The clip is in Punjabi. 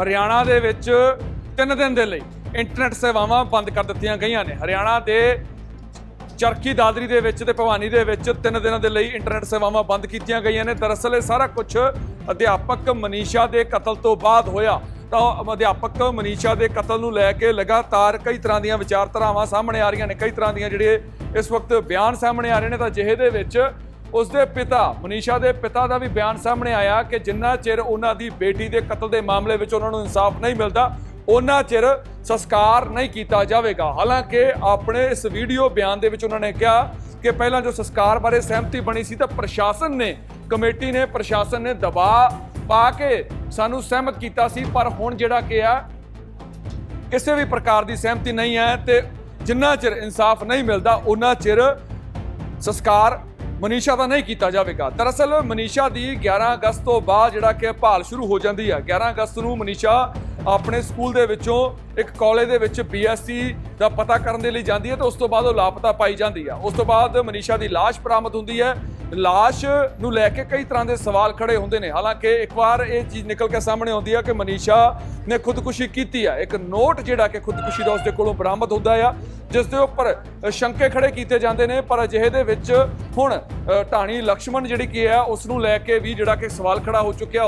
ਹਰਿਆਣਾ ਦੇ ਵਿੱਚ 3 ਦਿਨ ਦੇ ਲਈ ਇੰਟਰਨੈਟ ਸੇਵਾਵਾਂ ਬੰਦ ਕਰ ਦਿੱਤੀਆਂ ਗਈਆਂ ਨੇ। ਹਰਿਆਣਾ ਦੇ ਚਰਖੀ ਦਾਦਰੀ ਦੇ ਵਿੱਚ ਤੇ ਭਵਾਨੀ ਦੇ ਵਿੱਚ 3 ਦਿਨਾਂ ਦੇ ਲਈ ਇੰਟਰਨੈਟ ਸੇਵਾਵਾਂ ਬੰਦ ਕੀਤੀਆਂ ਗਈਆਂ ਨੇ। ਦਰਅਸਲ ਇਹ ਸਾਰਾ ਕੁਝ ਅਧਿਆਪਕ ਮਨੀਸ਼ਾ ਦੇ ਕਤਲ ਤੋਂ ਬਾਅਦ ਹੋਇਆ। ਤਾਂ ਅਧਿਆਪਕ ਮਨੀਸ਼ਾ ਦੇ ਕਤਲ ਨੂੰ ਲੈ ਕੇ ਲਗਾਤਾਰ ਕਈ ਤਰ੍ਹਾਂ ਦੀਆਂ ਵਿਚਾਰਧਾਰਾਵਾਂ ਸਾਹਮਣੇ ਆ ਰਹੀਆਂ ਨੇ। ਕਈ ਤਰ੍ਹਾਂ ਦੀਆਂ ਜਿਹੜੇ ਇਸ ਵਕਤ ਬਿਆਨ ਸਾਹਮਣੇ ਆ ਰਹੇ ਨੇ। ਤਾਂ ਜਿਹੇ ਦੇ ਵਿੱਚ ਉਸ ਦੇ ਪਿਤਾ, ਮਨੀਸ਼ਾ ਦੇ ਪਿਤਾ ਦਾ ਵੀ ਬਿਆਨ ਸਾਹਮਣੇ ਆਇਆ ਕਿ ਜਿੰਨਾ ਚਿਰ ਉਹਨਾਂ ਦੀ ਬੇਟੀ ਦੇ ਕਤਲ ਦੇ ਮਾਮਲੇ ਵਿੱਚ ਉਹਨਾਂ ਨੂੰ ਇਨਸਾਫ ਨਹੀਂ ਮਿਲਦਾ ਉਹਨਾਂ ਚਿਰ ਸੰਸਕਾਰ ਨਹੀਂ ਕੀਤਾ ਜਾਵੇਗਾ। ਹਾਲਾਂਕਿ ਆਪਣੇ ਇਸ ਵੀਡੀਓ ਬਿਆਨ ਦੇ ਵਿੱਚ ਉਹਨਾਂ ਨੇ ਕਿਹਾ ਕਿ ਪਹਿਲਾਂ ਜੋ ਸੰਸਕਾਰ ਬਾਰੇ ਸਹਿਮਤੀ ਬਣੀ ਸੀ ਤਾਂ ਪ੍ਰਸ਼ਾਸਨ ਨੇ, ਕਮੇਟੀ ਨੇ, ਪ੍ਰਸ਼ਾਸਨ ਨੇ ਦਬਾਅ ਪਾ ਕੇ ਸਾਨੂੰ ਸਹਿਮਤ ਕੀਤਾ ਸੀ, ਪਰ ਹੁਣ ਜਿਹੜਾ ਕਿ ਆ, ਕਿਸੇ ਵੀ ਪ੍ਰਕਾਰ ਦੀ ਸਹਿਮਤੀ ਨਹੀਂ ਹੈ ਤੇ ਜਿੰਨਾ ਚਿਰ ਇਨਸਾਫ ਨਹੀਂ ਮਿਲਦਾ ਉਹਨਾਂ ਚਿਰ ਸੰਸਕਾਰ ਮਨੀਸ਼ਾ ਦਾ ਨਹੀਂ ਕੀਤਾ ਜਾਵੇਗਾ। ਦਰਅਸਲ ਮਨੀਸ਼ਾ ਦੀ 11 ਅਗਸਤ ਤੋਂ ਬਾਅਦ ਜਿਹੜਾ ਕਿ ਭਾਲ ਸ਼ੁਰੂ ਹੋ ਜਾਂਦੀ ਹੈ। 11 ਅਗਸਤ ਨੂੰ ਮਨੀਸ਼ਾ ਆਪਣੇ ਸਕੂਲ ਦੇ ਵਿੱਚੋਂ ਇੱਕ ਕਾਲਜ ਦੇ ਵਿੱਚ ਬੀਐਸਸੀ ਦਾ ਪਤਾ ਕਰਨ ਦੇ ਲਈ ਜਾਂਦੀ ਹੈ ਤੇ ਉਸ ਤੋਂ ਬਾਅਦ ਉਹ ਲਾਪਤਾ ਪਾਈ ਜਾਂਦੀ ਹੈ। ਉਸ ਤੋਂ ਬਾਅਦ ਮਨੀਸ਼ਾ ਦੀ ਲਾਸ਼ ਬਰਾਮਦ ਹੁੰਦੀ ਹੈ। ਲਾਸ਼ ਨੂੰ ਲੈ ਕੇ ਕਈ ਤਰ੍ਹਾਂ ਦੇ ਸਵਾਲ ਖੜੇ ਹੁੰਦੇ ਨੇ। ਹਾਲਾਂਕਿ ਇੱਕ ਵਾਰ ਇਹ ਚੀਜ਼ ਨਿਕਲ ਕੇ ਸਾਹਮਣੇ ਆਉਂਦੀ ਆ ਕਿ ਮਨੀਸ਼ਾ ਨੇ ਖੁਦਕੁਸ਼ੀ ਕੀਤੀ ਆ। ਇੱਕ ਨੋਟ ਜਿਹੜਾ ਕਿ ਖੁਦਕੁਸ਼ੀ ਦਾ ਉਸਦੇ ਕੋਲੋਂ ਬਰਾਮਦ ਹੁੰਦਾ ਆ ਜਿਸ ਦੇ ਉੱਪਰ ਸ਼ੰਕੇ ਖੜੇ ਕੀਤੇ ਜਾਂਦੇ ਨੇ, ਪਰ ਅਜਿਹੇ ਦੇ ਵਿੱਚ ਹੁਣ ਢਾਣੀ ਲక్ష్ਮਣ ਜਿਹੜੀ ਕੀ ਆ ਉਸ ਨੂੰ ਲੈ ਕੇ ਵੀ ਜਿਹੜਾ ਕਿ ਸਵਾਲ ਖੜਾ ਹੋ ਚੁੱਕਿਆ।